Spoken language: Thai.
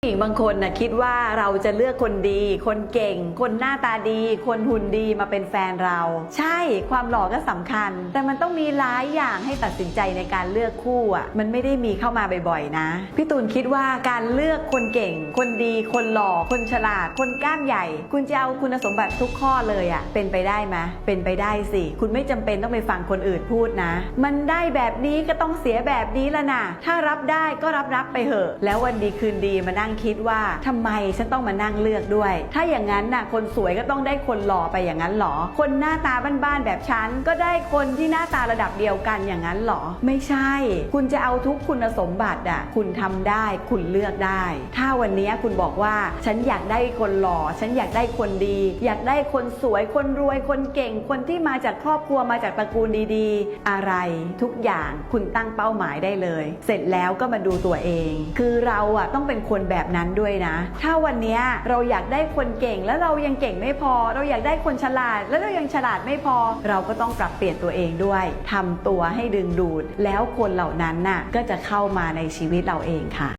ผู้หญิงบางคนนะคิดว่าเราจะเลือกคนดี คนเก่ง คนหน้าตาดี คนหุ่นดีมาเป็นแฟนเรา ใช่ความหล่อก็สำคัญ แต่มันต้องมีหลายอย่างให้ตัดสินใจในการเลือกคู่อะมันไม่ได้มีเข้ามาบ่อยๆนะ พี่ตูนคิดว่าการเลือกคนเก่ง คนดี คนหล่อ คนฉลาด คนกล้ามใหญ่ คุณจะเอาคุณสมบัติทุกข้อเลยอะเป็นไปได้ไหมเป็นไปได้สิ คุณไม่จำเป็นต้องไปฟังคนอื่นพูดนะ มันได้แบบนี้ก็ต้องเสียแบบนี้ละนะถ้ารับได้ก็รับรับไปเถอะ แล้ววันดีคืนดีมานั่งคิดว่าทำไมฉันต้องมานั่งเลือกด้วย ถ้าอย่างนั้นน่ะคนสวยก็ต้องได้คนหล่อไปอย่างนั้นเหรอ คนหน้าตาบ้านๆแบบฉันก็ได้คนที่หน้าตาระดับเดียวกันอย่างนั้นเหรอ ไม่ใช่ คุณจะเอาทุกคุณสมบัติอะคุณทำได้คุณเลือกได้ ถ้าวันนี้คุณบอกว่าฉันอยากได้คนหล่อ ฉันอยากได้คนดี อยากได้คนสวยคนรวยคนเก่ง คนที่มาจากครอบครัวมาจากตระกูลดีๆ อะไรทุกอย่างคุณตั้งเป้าหมายได้เลย เสร็จแล้วก็มาดูตัวเอง คือเราอะต้องเป็นคนแบบแบบนั้นด้วยนะ ถ้าวันนี้เราอยากได้คนเก่งแล้วเรายังเก่งไม่พอ เราอยากได้คนฉลาด แล้วเรายังฉลาดไม่พอ เราก็ต้องปรับเปลี่ยนตัวเองด้วยทำตัวให้ดึงดูด แล้วคนเหล่านั้นน่ะก็จะเข้ามาในชีวิตเราเองค่ะ